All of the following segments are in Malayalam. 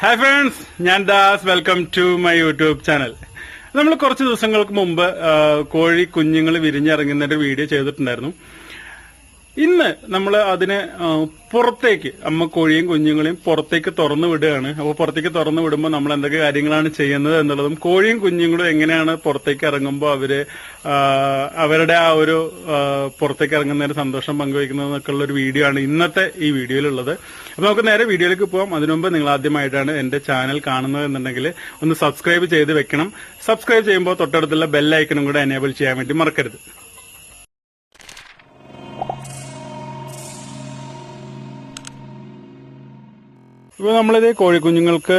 ഹായ് ഫ്രണ്ട്സ് ഞാൻ Das. Welcome to my YouTube channel നമ്മൾ കുറച്ച് ദിവസങ്ങൾക്ക് മുമ്പ് കോഴി കുഞ്ഞുങ്ങൾ വിരിഞ്ഞിറങ്ങുന്നതിന്റെ വീഡിയോ ചെയ്തിട്ടുണ്ടായിരുന്നു. ഇന്ന് നമ്മൾ അതിനെ പുറത്തേക്ക് അമ്മ കോഴിയും കുഞ്ഞുങ്ങളെയും പുറത്തേക്ക് തുറന്നു വിടുകയാണ്. അപ്പോൾ പുറത്തേക്ക് തുറന്നു വിടുമ്പോൾ നമ്മൾ എന്തൊക്കെ കാര്യങ്ങളാണ് ചെയ്യുന്നത് എന്നുള്ളതും കോഴിയും കുഞ്ഞുങ്ങളും എങ്ങനെയാണ് പുറത്തേക്ക് ഇറങ്ങുമ്പോൾ അവർ അവരുടെ ആ ഒരു പുറത്തേക്ക് ഇറങ്ങുന്നതിന് സന്തോഷം പങ്കുവയ്ക്കുന്നത് ഉള്ള ഒരു വീഡിയോ ആണ് ഇന്നത്തെ ഈ വീഡിയോയിലുള്ളത്. അപ്പോൾ നമുക്ക് നേരെ വീഡിയോയിലേക്ക് പോകാം അതിനുമുമ്പ് നിങ്ങൾ ആദ്യമായിട്ടാണ് എന്റെ ചാനൽ കാണുന്നത് എന്നുണ്ടെങ്കിൽ ഒന്ന് സബ്സ്ക്രൈബ് ചെയ്ത് വെക്കണം. സബ്സ്ക്രൈബ് ചെയ്യുമ്പോൾ തൊട്ടടുത്തുള്ള ബെല്ലൈക്കനും കൂടെ എനേബിൾ ചെയ്യാൻ വേണ്ടി മറക്കരുത്. ഇപ്പൊ നമ്മളിത് കോഴിക്കുഞ്ഞുങ്ങൾക്ക്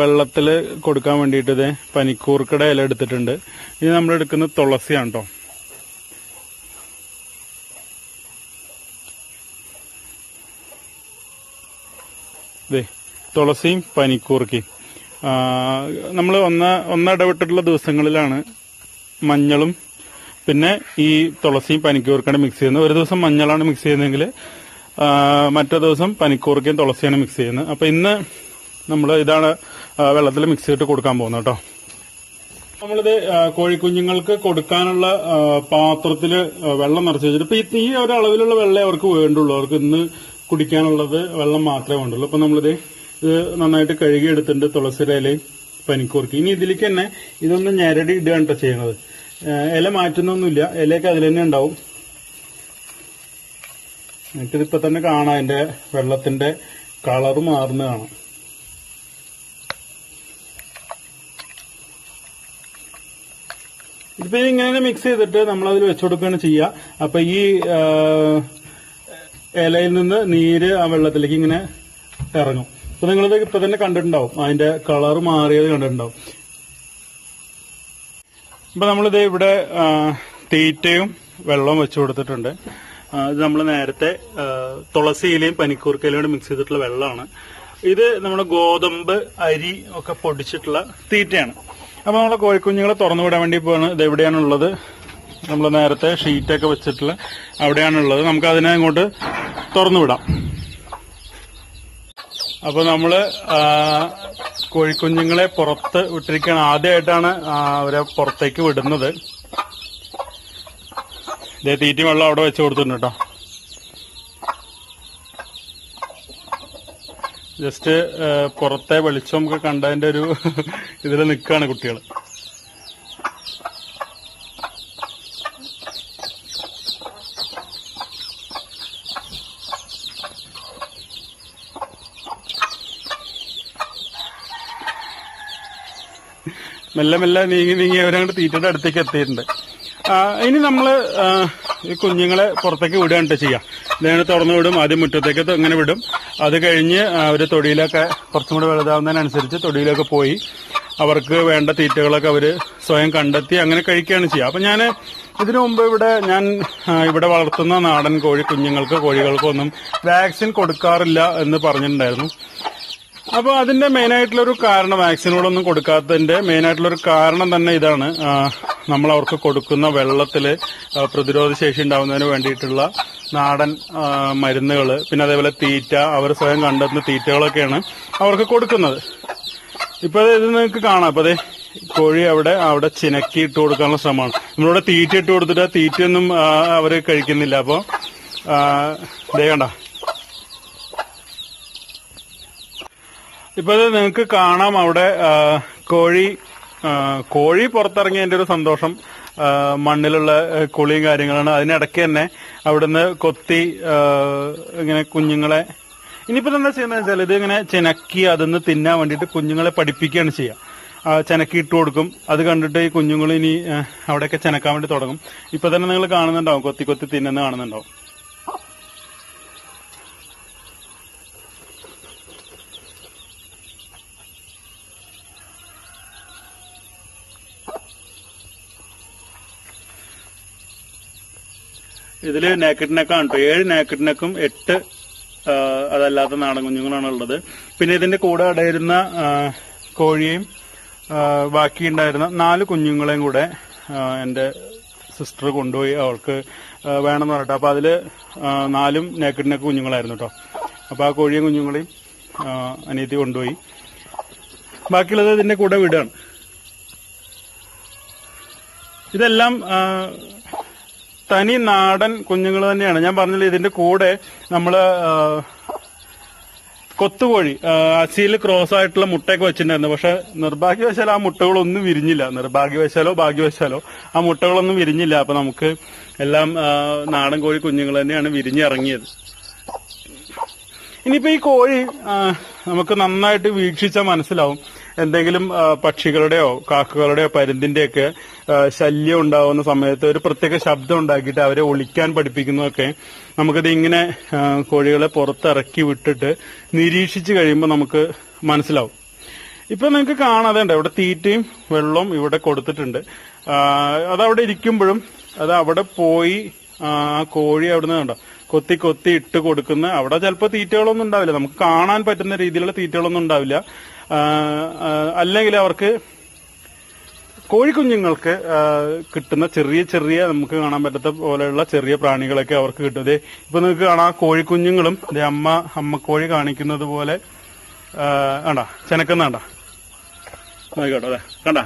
വെള്ളത്തിൽ കൊടുക്കാൻ വേണ്ടിയിട്ട് ഇത് പനിക്കൂർക്കട ഇല എടുത്തിട്ടുണ്ട്. ഇനി നമ്മൾ എടുക്കുന്ന തുളസിയാണ് കേട്ടോ തുളസിയും പനിക്കൂർക്കയും നമ്മൾ ഒന്ന ഒന്നിടവിട്ടിട്ടുള്ള ദിവസങ്ങളിലാണ് മഞ്ഞളും പിന്നെ ഈ തുളസിയും പനിക്കൂർക്കയുടെ മിക്സ് ചെയ്യുന്നത്. ഒരു ദിവസം മഞ്ഞളാണ് മിക്സ് ചെയ്യുന്നതെങ്കിൽ മറ്റേ ദിവസം പനിക്കൂർക്കയും തുളസിയാണ് മിക്സ് ചെയ്യുന്നത്. അപ്പൊ ഇന്ന് നമ്മൾ ഇതാണ് വെള്ളത്തിൽ മിക്സ് ചെയ്തിട്ട് കൊടുക്കാൻ പോകുന്നത് കേട്ടോ. നമ്മളിത് കോഴിക്കുഞ്ഞുങ്ങൾക്ക് കൊടുക്കാനുള്ള പാത്രത്തിൽ വെള്ളം നിറച്ച് വെച്ചിട്ട് ഇപ്പൊ ഈ- ഒരു അളവിലുള്ള വെള്ളം അവർക്ക് വേണ്ടുള്ളൂ. അവർക്ക് ഇന്ന് കുടിക്കാനുള്ളത് വെള്ളം മാത്രമേ വേണ്ടുള്ളൂ. അപ്പൊ നമ്മളിത് ഇത് നന്നായിട്ട് കഴുകി എടുത്തിട്ടുണ്ട് തുളസിയുടെ ഇലയും ഇനി ഇതിലേക്ക് തന്നെ ഇതൊന്ന് ഞരടി ഇടുകയാണ് കേട്ടോ ചെയ്യണത് ഇല മാറ്റുന്നൊന്നുമില്ല. ഇലയൊക്കെ അതിൽ തന്നെ ഉണ്ടാവും. എനിക്കിതിപ്പോ തന്നെ കാണാം. അതിന്റെ വെള്ളത്തിന്റെ കളർ മാറുന്ന കാണാം ഇതിപ്പോ ഇങ്ങനെ മിക്സ് ചെയ്തിട്ട് നമ്മൾ വെച്ചു കൊടുക്കുകയാണ് ചെയ്യുക. അപ്പൊ ഈ ഇലയിൽ നിന്ന് നീര് ആ വെള്ളത്തിലേക്ക് ഇങ്ങനെ ഇറങ്ങും. അപ്പൊ നിങ്ങളിത് ഇപ്പൊ തന്നെ കണ്ടിട്ടുണ്ടാവും. അതിന്റെ കളർ മാറിയത് കണ്ടിട്ടുണ്ടാവും. അപ്പൊ നമ്മളിത് ഇവിടെ തീറ്റയും വെള്ളവും വെച്ചു കൊടുത്തിട്ടുണ്ട് ഇത് നമ്മൾ നേരത്തെ തുളസിയിലയും പനിക്കൂർക്കയിലയും മിക്സ് ചെയ്തിട്ടുള്ള വെള്ളമാണ്. ഇത് നമ്മുടെ ഗോതമ്പ് അരി ഒക്കെ പൊടിച്ചിട്ടുള്ള തീറ്റയാണ്. അപ്പോൾ നമ്മളെ കോഴിക്കുഞ്ഞുങ്ങളെ തുറന്നു വിടാൻ വേണ്ടി പോവാണ്. ഇത് എവിടെയാണുള്ളത്? നമ്മൾ നേരത്തെ ഷീറ്റൊക്കെ വെച്ചിട്ടുള്ള അവിടെയാണുള്ളത്. നമുക്ക് അതിനെ അങ്ങോട്ട് തുറന്നു വിടാം. അപ്പോൾ നമ്മൾ കോഴിക്കുഞ്ഞുങ്ങളെ പുറത്ത് വിട്ടിരിക്കുകയാണ്. ആദ്യമായിട്ടാണ് അവരെ പുറത്തേക്ക് വിടുന്നത്. ഇതേ തീറ്റി വെള്ളം അവിടെ വെച്ച് കൊടുത്തിട്ടുണ്ട് കേട്ടോ. ജസ്റ്റ് പുറത്തെ വെളിച്ചം ഒക്കെ കണ്ടതിന്റെ ഒരു ഇതിൽ നിൽക്കുകയാണ് കുട്ടികൾ മെല്ലെ മെല്ലെ നീങ്ങി നീങ്ങി അവരങ്ങോട്ട് തീറ്റയുടെ അടുത്തേക്ക് എത്തിയിട്ടുണ്ട്. ഇനി നമ്മൾ ഈ കുഞ്ഞുങ്ങളെ പുറത്തേക്ക് വിടുകയാണ് ചെയ്യാം. ഇതിനെ തുറന്നു വിടും ആദ്യം മുറ്റത്തേക്ക് ഇങ്ങനെ വിടും. അത് കഴിഞ്ഞ് അവർ തൊടിയിലൊക്കെ കുറച്ചും കൂടെ വലുതാവുന്നതിനനുസരിച്ച് തൊടിയിലൊക്കെ പോയി അവർക്ക് വേണ്ട തീറ്റകളൊക്കെ അവർ സ്വയം കണ്ടെത്തി അങ്ങനെ കഴിക്കുകയാണ് ചെയ്യുക അപ്പൊ ഞാൻ ഇതിനു മുമ്പ് ഇവിടെ ഞാൻ ഇവിടെ വളർത്തുന്ന നാടൻ കോഴി കുഞ്ഞുങ്ങൾക്ക് കോഴികൾക്കൊന്നും വാക്സിൻ കൊടുക്കാറില്ല എന്ന് പറഞ്ഞിട്ടുണ്ടായിരുന്നു. അപ്പൊ അതിന്റെ മെയിൻ ആയിട്ടുള്ള ഒരു കാരണം വാക്സിനുകളൊന്നും കൊടുക്കാത്തതിന്റെ മെയിൻ ആയിട്ടുള്ള ഒരു കാരണം തന്നെ ഇതാണ്. നമ്മൾ അവർക്ക് കൊടുക്കുന്ന വെള്ളത്തിൽ പ്രതിരോധ ശേഷി ഉണ്ടാവുന്നതിന് വേണ്ടിയിട്ടുള്ള നാടൻ മരുന്നുകൾ പിന്നെ അതേപോലെ തീറ്റ അവർ സ്വയം കണ്ടെത്തുന്ന തീറ്റകളൊക്കെയാണ് അവർക്ക് കൊടുക്കുന്നത്. ഇപ്പൊ ഇത് നിങ്ങൾക്ക് കാണാം. അപ്പൊ അതെ കോഴി അവിടെ അവിടെ ചിനക്കി ഇട്ട് കൊടുക്കാനുള്ള ശ്രമമാണ്. നമ്മളിവിടെ തീറ്റ ഇട്ട് കൊടുത്തിട്ട് തീറ്റയൊന്നും അവർ കഴിക്കുന്നില്ല. അപ്പൊ ആ, ദേ കണ്ട? ഇപ്പൊ ഇത് നിങ്ങൾക്ക് കാണാം അവിടെ കോഴി കോഴി പുറത്തിറങ്ങിയതിന്റെ ഒരു സന്തോഷം മണ്ണിലുള്ള കുളിയും കാര്യങ്ങളാണ്. അതിനിടയ്ക്ക് തന്നെ അവിടുന്ന് കൊത്തി ഇങ്ങനെ കുഞ്ഞുങ്ങളെ ഇനിയിപ്പോ എന്താ ചെയ്യുന്നത് വെച്ചാൽ ഇത് ഇങ്ങനെ ചിനക്കി അതിന്ന് തിന്നാൻ വേണ്ടിയിട്ട് കുഞ്ഞുങ്ങളെ പഠിപ്പിക്കുകയാണ് ചെയ്യുക ചെനക്കി ഇട്ട് കൊടുക്കും. അത് കണ്ടിട്ട് ഈ കുഞ്ഞുങ്ങൾ ഇനി അവിടെയൊക്കെ ചിനക്കാൻ വേണ്ടി തുടങ്ങും. ഇപ്പൊ തന്നെ നിങ്ങൾ കാണുന്നുണ്ടാവും കൊത്തി കൊത്തി തിന്നുന്ന കാണുന്നുണ്ടാവും. ഇതിൽ നാക്കഡ് നെക്കാണ് കേട്ടോ ഏഴ് നാക്കഡ് നെക്കും എട്ട് അതല്ലാത്ത നാടൻ കുഞ്ഞുങ്ങളാണ് ഉള്ളത്. പിന്നെ ഇതിന്റെ കൂടെ അടയിരുന്ന ബാക്കി ബാക്കിയുണ്ടായിരുന്ന നാല് കുഞ്ഞുങ്ങളെയും കൂടെ എന്റെ സിസ്റ്റർ കൊണ്ടുപോയി അവൾക്ക് വേണമെന്ന് പറഞ്ഞിട്ട്. അപ്പൊ അതിൽ നാലും നാക്കറ്റിനൊക്കെ നെക്ക് കുഞ്ഞുങ്ങളായിരുന്നു കേട്ടോ അപ്പൊ ആ കോഴിയും കുഞ്ഞുങ്ങളെയും അനിയത്തി കൊണ്ടുപോയി. ബാക്കിയുള്ളത് ഇതിന്റെ കൂടെ വിടുകയാണ് ഇതെല്ലാം തനി നാടൻ കുഞ്ഞുങ്ങൾ തന്നെയാണ്. ഞാൻ പറഞ്ഞില്ല ഇതിന്റെ കൂടെ നമ്മൾ കൊത്തുകോഴി അസിയിൽ ക്രോസ് ആയിട്ടുള്ള മുട്ടയൊക്കെ വെച്ചിട്ടുണ്ടായിരുന്നു. പക്ഷെ നിർഭാഗ്യവശാൽ ആ മുട്ടകളൊന്നും വിരിഞ്ഞില്ല. നിർഭാഗ്യവശാലോ ഭാഗ്യവശാലോ ആ മുട്ടകളൊന്നും വിരിഞ്ഞില്ല. അപ്പൊ നമുക്ക് എല്ലാം നാടൻ കോഴി കുഞ്ഞുങ്ങൾ തന്നെയാണ് വിരിഞ്ഞിറങ്ങിയത്. ഇനിയിപ്പോ ഈ കോഴി നമുക്ക് നന്നായിട്ട് വീക്ഷിച്ചാൽ മനസ്സിലാവും. എന്തെങ്കിലും പക്ഷികളുടെയോ കാക്കകളുടെയോ പരുന്തിന്റെയൊക്കെ ശല്യം ഉണ്ടാവുന്ന സമയത്ത് ഒരു പ്രത്യേക ശബ്ദം ഉണ്ടാക്കിയിട്ട് അവരെ ഒളിക്കാൻ പഠിപ്പിക്കുന്നതൊക്കെ നമുക്കത് ഇങ്ങനെ കോഴികളെ പുറത്തിറക്കി വിട്ടിട്ട് നിരീക്ഷിച്ചു കഴിയുമ്പോൾ നമുക്ക് മനസ്സിലാവും. ഇപ്പൊ നിങ്ങൾക്ക് കാണാതെയുണ്ട് ഇവിടെ തീറ്റയും വെള്ളവും ഇവിടെ കൊടുത്തിട്ടുണ്ട്. അതവിടെ ഇരിക്കുമ്പോഴും അത് അവിടെ പോയി ആ കോഴി അവിടുന്ന് കണ്ടോ കൊത്തി കൊത്തി ഇട്ട് കൊടുക്കുന്ന അവിടെ ചിലപ്പോൾ തീറ്റകളൊന്നും ഉണ്ടാവില്ല. നമുക്ക് കാണാൻ പറ്റുന്ന രീതിയിലുള്ള തീറ്റകളൊന്നും ഉണ്ടാവില്ല. അല്ലെങ്കിൽ അവർക്ക് കോഴിക്കുഞ്ഞുങ്ങൾക്ക് കിട്ടുന്ന ചെറിയ ചെറിയ നമുക്ക് കാണാൻ പറ്റാത്ത പോലെയുള്ള ചെറിയ പ്രാണികളൊക്കെ അവർക്ക് കിട്ടും. ഇപ്പൊ നിങ്ങൾക്ക് കാണാം കോഴിക്കുഞ്ഞുങ്ങളും ദേ അമ്മ അമ്മക്കോഴി കാണിക്കുന്നത് പോലെ കണ്ടാ ചെനക്കുന്ന കണ്ടാ. നോക്കിക്കോട്ടെ അതെ കണ്ട.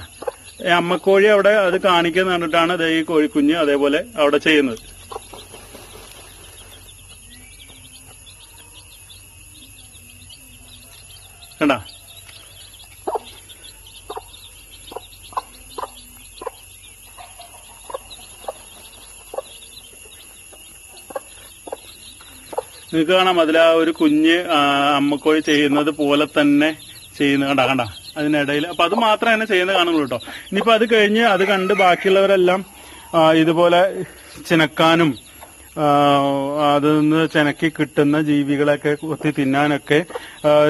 അമ്മക്കോഴി അവിടെ അത് കാണിക്കുന്ന കണ്ടിട്ടാണ് ദേ ഈ കോഴിക്കുഞ്ഞ് അതേപോലെ അവിടെ ചെയ്യുന്നത്. കണ്ട? നിങ്ങൾക്ക് കാണാം. അതിൽ ആ ഒരു കുഞ്ഞ് അമ്മക്കോഴി ചെയ്യുന്നത് പോലെ തന്നെ ചെയ്യുന്ന കണ്ട കണ്ട. അതിനിടയിൽ അപ്പൊ അത് മാത്രം തന്നെ ചെയ്യുന്ന കാണുള്ളൂ കേട്ടോ ഇനിയിപ്പോ അത് കഴിഞ്ഞ് അത് കണ്ട് ബാക്കിയുള്ളവരെല്ലാം ഇതുപോലെ ചിനക്കാനും അതിൽ നിന്ന് ചിനക്കി കിട്ടുന്ന ജീവികളൊക്കെ കൊത്തി തിന്നാനൊക്കെ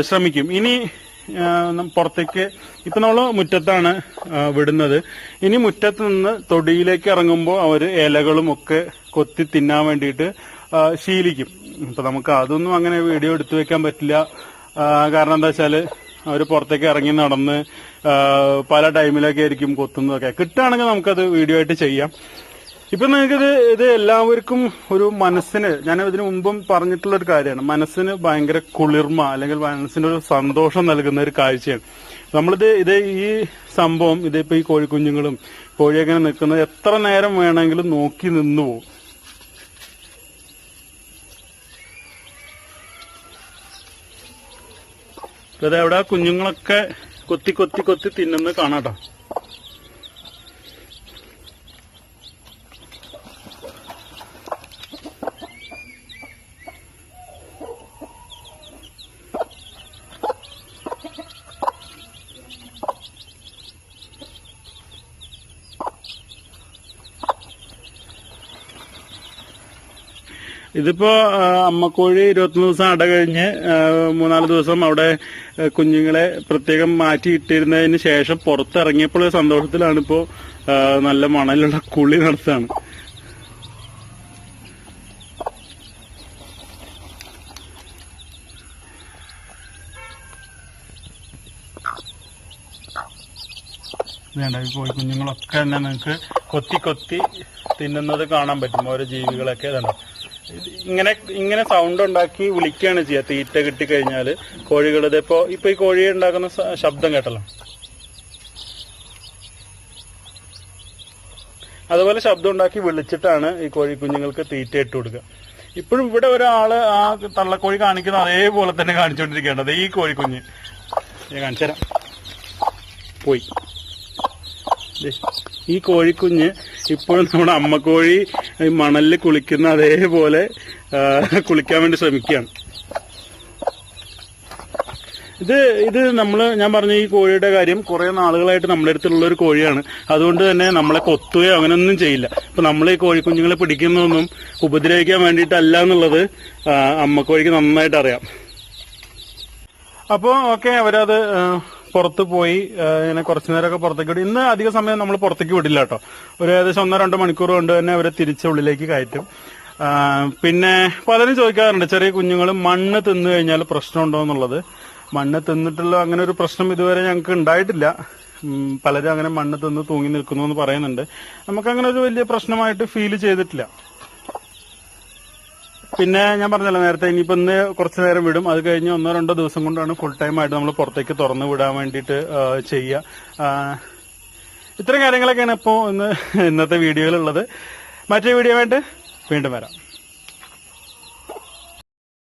ശ്രമിക്കും. ഇനി പുറത്തേക്ക് ഇപ്പൊ നമ്മൾ മുറ്റത്താണ് വിടുന്നത്. ഇനി മുറ്റത്ത് നിന്ന് തൊടിയിലേക്ക് ഇറങ്ങുമ്പോൾ അവർ ഇലകളും ഒക്കെ കൊത്തി തിന്നാൻ വേണ്ടിയിട്ട് ശീലിക്കും. ഇപ്പൊ നമുക്ക് അതൊന്നും അങ്ങനെ വീഡിയോ എടുത്തു വെക്കാൻ പറ്റില്ല. കാരണം എന്താ വെച്ചാൽ അവർ പുറത്തേക്ക് ഇറങ്ങി നടന്ന് പല ടൈമിലൊക്കെ ആയിരിക്കും കൊത്തുന്നതൊക്കെ. കിട്ടുകയാണെങ്കിൽ നമുക്കത് വീഡിയോ ആയിട്ട് ചെയ്യാം. ഇപ്പൊ നിങ്ങൾക്കിത് ഇത് എല്ലാവർക്കും ഒരു മനസ്സിന് ഞാൻ ഇതിനു മുമ്പും പറഞ്ഞിട്ടുള്ള ഒരു കാര്യമാണ്. മനസ്സിന് ഭയങ്കര കുളിർമ അല്ലെങ്കിൽ മനസ്സിന് ഒരു സന്തോഷം നൽകുന്ന ഒരു കാഴ്ചയാണ്. നമ്മളിത് ഇത് ഈ സംഭവം ഇതിപ്പോ ഈ കോഴിക്കുഞ്ഞുങ്ങളും കോഴിയൊക്കെ നിൽക്കുന്നത് എത്ര നേരം വേണമെങ്കിലും നോക്കി നിന്നു പോകും ഇത് എവിടെ കുഞ്ഞുങ്ങളൊക്കെ കൊത്തി കൊത്തി കൊത്തി തിന്നുന്നത് കാണാട്ടോ ഇതിപ്പോ അമ്മക്കോഴി ഇരുപത്തൊന്ന് ദിവസം അട കഴിഞ്ഞ് മൂന്നാൽ ദിവസം അവിടെ കുഞ്ഞുങ്ങളെ പ്രത്യേകം മാറ്റിയിട്ടിരുന്നതിന് ശേഷം പുറത്തിറങ്ങിയപ്പോൾ സന്തോഷത്തിലാണ് ഇപ്പോ നല്ല മണലുള്ള കുളി നടത്താണ്. വേണ്ട കോഴി കുഞ്ഞുങ്ങളൊക്കെ തന്നെ നിങ്ങൾക്ക് കൊത്തി കൊത്തി തിന്നുന്നത് കാണാൻ പറ്റും. ഓരോ ജീവികളൊക്കെ ഇതുണ്ടോ? ഇത് ഇങ്ങനെ ഇങ്ങനെ സൗണ്ട് ഉണ്ടാക്കി വിളിക്കുകയാണ് ചെയ്യുക തീറ്റ കിട്ടിക്കഴിഞ്ഞാൽ കോഴികളുടെ ഇപ്പോ ഇപ്പൊ ഈ കോഴി ഉണ്ടാക്കുന്ന ശബ്ദം കേട്ടല്ലോ. അതുപോലെ ശബ്ദം ഉണ്ടാക്കി വിളിച്ചിട്ടാണ് ഈ കോഴി കുഞ്ഞുങ്ങൾക്ക് തീറ്റ ഇട്ട് കൊടുക്കുക. ഇപ്പോഴും ഇവിടെ ഒരാൾ ആ തള്ളക്കോഴി കാണിക്കുന്ന അതേപോലെ തന്നെ കാണിച്ചുകൊണ്ടിരിക്കേണ്ടത് ഈ കോഴിക്കുഞ്ഞ് ഞാൻ കാണിച്ചു തരാം പോയി. ഈ കോഴിക്കുഞ്ഞ് ഇപ്പോഴും നമ്മുടെ അമ്മക്കോഴി മണലിൽ കുളിക്കുന്ന അതേപോലെ കുളിക്കാൻ വേണ്ടി ശ്രമിക്കുകയാണ്. ഇത് ഇത് നമ്മൾ ഞാൻ പറഞ്ഞ ഈ കോഴിയുടെ കാര്യം കുറെ നാളുകളായിട്ട് നമ്മുടെ അടുത്തുള്ള ഒരു കോഴിയാണ്. അതുകൊണ്ട് തന്നെ നമ്മളെ കൊത്തുകയോ അങ്ങനെയൊന്നും ചെയ്യില്ല. ഇപ്പം നമ്മൾ ഈ കോഴിക്കുഞ്ഞുങ്ങളെ പിടിക്കുന്നതൊന്നും ഉപദ്രവിക്കാൻ വേണ്ടിയിട്ടല്ല എന്നുള്ളത് അമ്മക്കോഴിക്ക് നന്നായിട്ട് അറിയാം. അപ്പോൾ ഓക്കെ അവരത് പുറത്ത് പോയി ഇങ്ങനെ കുറച്ചു നേരമൊക്കെ പുറത്തേക്ക് വിടും. ഇന്ന് അധിക സമയം നമ്മൾ പുറത്തേക്ക് വിടില്ല കേട്ടോ. ഒരു ഏകദേശം ഒന്നോ രണ്ടോ മണിക്കൂർ കൊണ്ട് തന്നെ അവരെ തിരിച്ച് ഉള്ളിലേക്ക് കയറ്റും. പിന്നെ പലരും ചോദിക്കാറുണ്ട് ചെറിയ കുഞ്ഞുങ്ങൾ മണ്ണ് തിന്നു കഴിഞ്ഞാൽ പ്രശ്നമുണ്ടോ എന്നുള്ളത്. മണ്ണ് തിന്നിട്ടുള്ള അങ്ങനെ ഒരു പ്രശ്നം ഇതുവരെ ഞങ്ങൾക്ക് ഉണ്ടായിട്ടില്ല. പലരും അങ്ങനെ മണ്ണ് തിന്ന് തൂങ്ങി നിൽക്കുന്നു എന്ന് പറയുന്നുണ്ട്. നമുക്കങ്ങനെ ഒരു വലിയ പ്രശ്നമായിട്ട് ഫീൽ ചെയ്തിട്ടില്ല. പിന്നെ ഞാൻ പറഞ്ഞല്ലോ നേരത്തെ ഇനിയിപ്പോ ഇന്ന് കുറച്ചു നേരം വിടും. അത് കഴിഞ്ഞ് ഒന്നോ രണ്ടോ ദിവസം കൊണ്ടാണ് ഫുൾ ടൈം ആയിട്ട് നമ്മൾ പുറത്തേക്ക് തുറന്നു വിടാൻ വേണ്ടിയിട്ട് ചെയ്യുക ഇത്തരം കാര്യങ്ങളൊക്കെയാണ് ഇപ്പോൾ ഇന്ന് ഇന്നത്തെ വീഡിയോയിലുള്ളത് മറ്റേ വീഡിയോ വീണ്ടും വരാം.